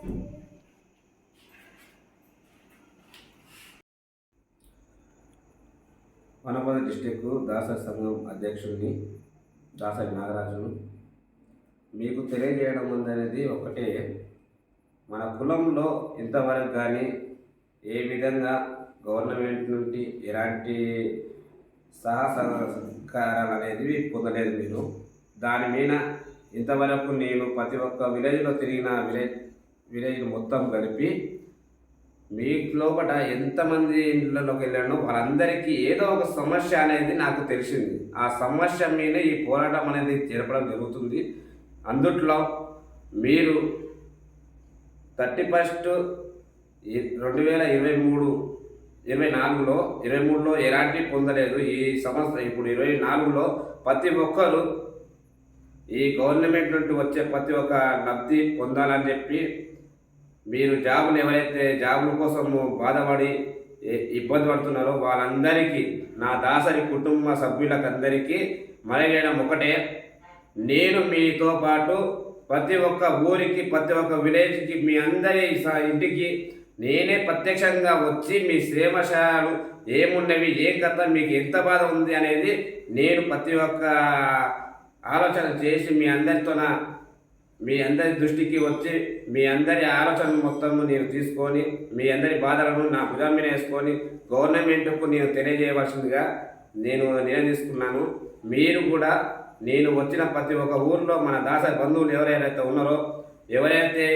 వనపద district Dasari సంఘం అధ్యక్షుడిని దాసరి నాగరాజును. మీకు తెలియజేయడం ఉందనేది ఒకటే మన కులంలో ఇంతవరకు కానీ ఏ విధంగా గవర్నమెంట్ నుండి ఎలాంటి సహకారాలు అనేది పొందలేదు మీరు. దాని మీద ఇంతవరకు నేను ప్రతి ఒక్క విలేజ్లో తిరిగిన విలేజ్ విలేజ్ మొత్తం కలిపి మీ లోపల ఎంతమంది ఇళ్ళలోకి వెళ్ళానో వాళ్ళందరికీ ఏదో ఒక సమస్య అనేది నాకు తెలిసింది. ఆ సమస్య మీద ఈ పోరాటం అనేది జరపడం జరుగుతుంది. అందుట్లో మీరు థర్టీ ఫస్ట్ రెండు వేల ఇరవై మూడు ఇరవై నాలుగులో ఇరవై మూడులో ఎలాంటి పొందలేదు. ఈ సంవత్సరం ఇప్పుడు ఇరవై నాలుగులో ప్రతి ఒక్కరు ఈ గవర్నమెంట్ నుండి వచ్చే ప్రతి ఒక్క లబ్ధి పొందాలని చెప్పి మీరు జాబులు ఎవరైతే జాబుల కోసం బాధపడి ఇబ్బంది పడుతున్నారో వాళ్ళందరికీ నా దాసరి కుటుంబ సభ్యులకందరికీ మరగడం ఒకటే. నేను మీతో పాటు ప్రతి ఒక్క ఊరికి ప్రతి ఒక్క విలేజ్కి మీ అందరి ఇంటికి నేనే ప్రత్యక్షంగా వచ్చి మీ శ్రేమశాలు ఏమున్నవి ఏం కథ మీకు ఎంత బాధ ఉంది అనేది నేను ప్రతి ఒక్క ఆలోచన చేసి మీ అందరితోన మీ అందరి దృష్టికి వచ్చి మీ అందరి ఆలోచన మొత్తము నేను తీసుకొని మీ అందరి బాధలను నా భుజం మీద వేసుకొని గవర్నమెంట్కు నేను తెలియజేయవలసిందిగా నేను నిర్ణయం మీరు కూడా నేను వచ్చిన ప్రతి ఒక్క ఊర్లో మన దాస బంధువులు ఎవరైతే ఉన్నారో ఎవరైతే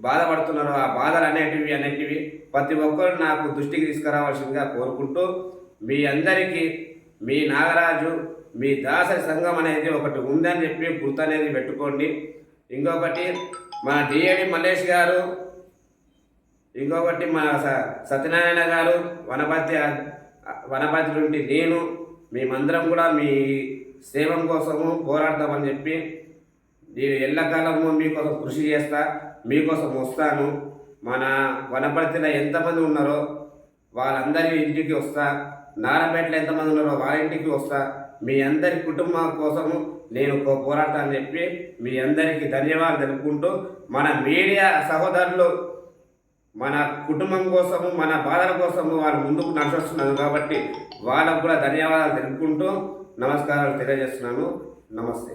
బాధపడుతున్నారో ఆ బాధలు అనేటివి అనేటివి ప్రతి ఒక్కరు నాకు దృష్టికి తీసుకురావాల్సిందిగా కోరుకుంటూ మీ అందరికీ మీ నాగరాజు మీ దాసరి సంఘం అనేది ఒకటి ఉందని చెప్పి గుర్తు అనేది పెట్టుకోండి. ఇంకొకటి మన డిఏడి మల్లేష్ గారు ఇంకొకటి మన స- సత్యనారాయణ గారు వనపతి వనపతి నుండి నేను మేమందరం కూడా మీ సేవం కోసము పోరాడతామని చెప్పి నేను ఎల్లకాలము మీకోసం కృషి చేస్తా మీకోసం వస్తాను. మన వనపర్తిలో ఎంతమంది ఉన్నారో వాళ్ళందరి ఇంటికి వస్తా నారాయణపేటలో ఎంతమంది ఉన్నారో వాళ్ళ ఇంటికి వస్తా. మీ అందరి కుటుంబం కోసము నేను ఒక పోరాటాన్ని చెప్పి మీ అందరికీ ధన్యవాదాలు తెలుపుకుంటూ మన మీడియా సహోదరులు మన కుటుంబం కోసము మన బాధల కోసము వాళ్ళు ముందుకు నడిచొస్తున్నారు కాబట్టి వాళ్ళకు కూడా ధన్యవాదాలు తెలుపుకుంటూ నమస్కారాలు తెలియజేస్తున్నాను. నమస్తే.